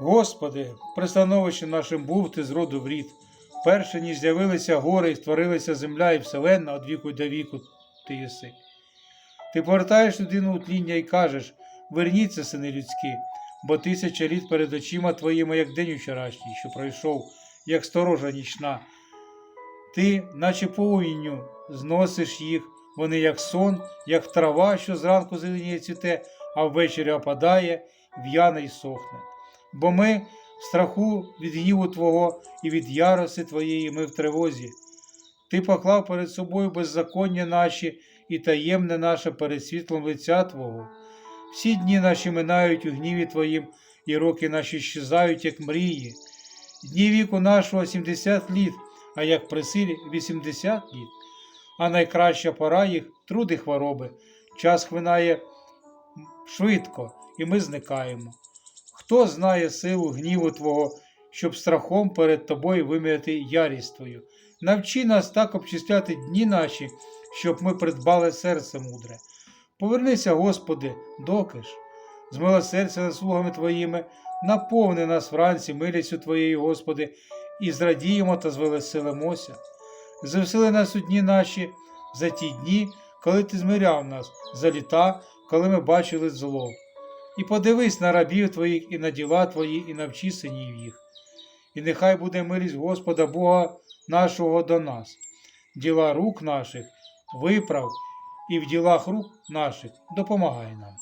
Господи, пристановище нашим був ти з роду в рід. Перше, ніж з'явилися гори і створилася земля і вселенна від віку до віку ти єси. Ти повертаєш людину у тління і кажеш: верніться, сини людські, бо тисяча літ перед очима твоїми, як день вчорашній, що пройшов, як сторожа нічна. Ти, наче повінню, зносиш їх, вони як сон, як трава, що зранку зеленіє цвіте, а ввечері опадає, в'яне й сохне. Бо ми в страху від гніву Твого і від ярости Твоєї ми в тривозі. Ти поклав перед собою беззаконня наші і таємне наше перед світлом лиця Твого. Всі дні наші минають у гніві Твоїм, і роки наші щезають, як мрії. Дні віку нашого 70 літ, а як при силі 80 літ. А найкраща пора їх труди хвороби. Час хвинає швидко, і ми зникаємо. Хто знає силу гніву Твого, щоб страхом перед тобою виміряти ярість Твою? Навчи нас так обчисляти дні наші, щоб ми придбали серце мудре. Повернися, Господи, доки ж, з милосердя над слугами Твоїми, наповни нас вранці милістю Твоєю, Господи, і зрадіємо та звелеселимося. Завсили нас у дні наші за ті дні, коли Ти змиряв нас, за літа, коли ми бачили зло. І подивись на рабів Твоїх і на діла Твої, і навчи синів їх. І нехай буде милість Господа Бога нашого до нас, діла рук наших виправ, і в ділах рук наших допомагай нам.